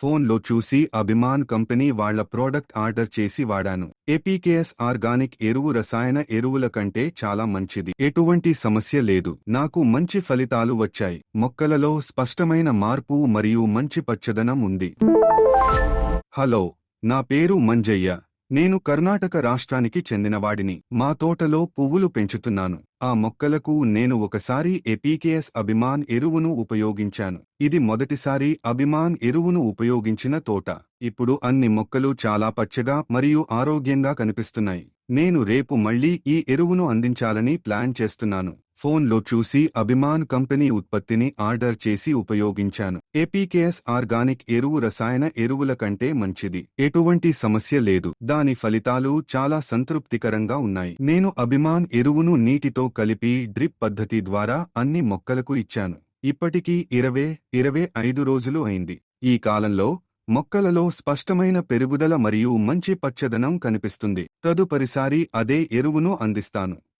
ఫోన్లో చూసి అభిమాన్ కంపెనీ వాళ్ళ ప్రోడక్ట్ ఆర్డర్ చేసి వాడాను. ఏపీకేఎస్ ఆర్గానిక్ ఎరువు రసాయన ఎరువుల కంటే చాలా మంచిది. ఎటువంటి సమస్య లేదు. నాకు మంచి ఫలితాలు వచ్చాయి. మొక్కలలో స్పష్టమైన మార్పు మరియు మంచి పచ్చదనం ఉంది. హలో నా పేరు మంజయ్య. నేను కర్ణాటక రాష్ట్రానికి చెందినవాడిని. మా తోటలో పువ్వులు పెంచుతున్నాను. ఆ మొక్కలకు నేను ఒకసారి ఎపీకేఎస్ అభిమాన్ ఎరువును ఉపయోగించాను. ఇది మొదటిసారి అభిమాన్ ఎరువును ఉపయోగించిన తోట. ఇప్పుడు అన్ని మొక్కలు చాలా పచ్చగా మరియు ఆరోగ్యంగా కనిపిస్తున్నాయి. నేను రేపు మళ్ళీ ఈ ఎరువును అందించాలని ప్లాన్ చేస్తున్నాను. ఫోన్లో చూసి అభిమాన్ కంపెనీ ఉత్పత్తిని ఆర్డర్ చేసి ఉపయోగించాను. ఏపీకేఎస్ ఆర్గానిక్ ఎరువు రసాయన ఎరువుల కంటే మంచిది. ఎటువంటి సమస్య లేదు. దాని ఫలితాలు చాలా సంతృప్తికరంగా ఉన్నాయి. నేను అభిమాన్ ఎరువును నీటితో కలిపి డ్రిప్ పద్ధతి ద్వారా అన్ని మొక్కలకు ఇచ్చాను. ఇప్పటికీ ఇరవై ఇరవై ఐదు రోజులు అయింది. ఈ కాలంలో మొక్కలలో స్పష్టమైన పెరుగుదల మరియు మంచి పచ్చదనం కనిపిస్తుంది. తదుపరిసారి అదే ఎరువును అందిస్తాను.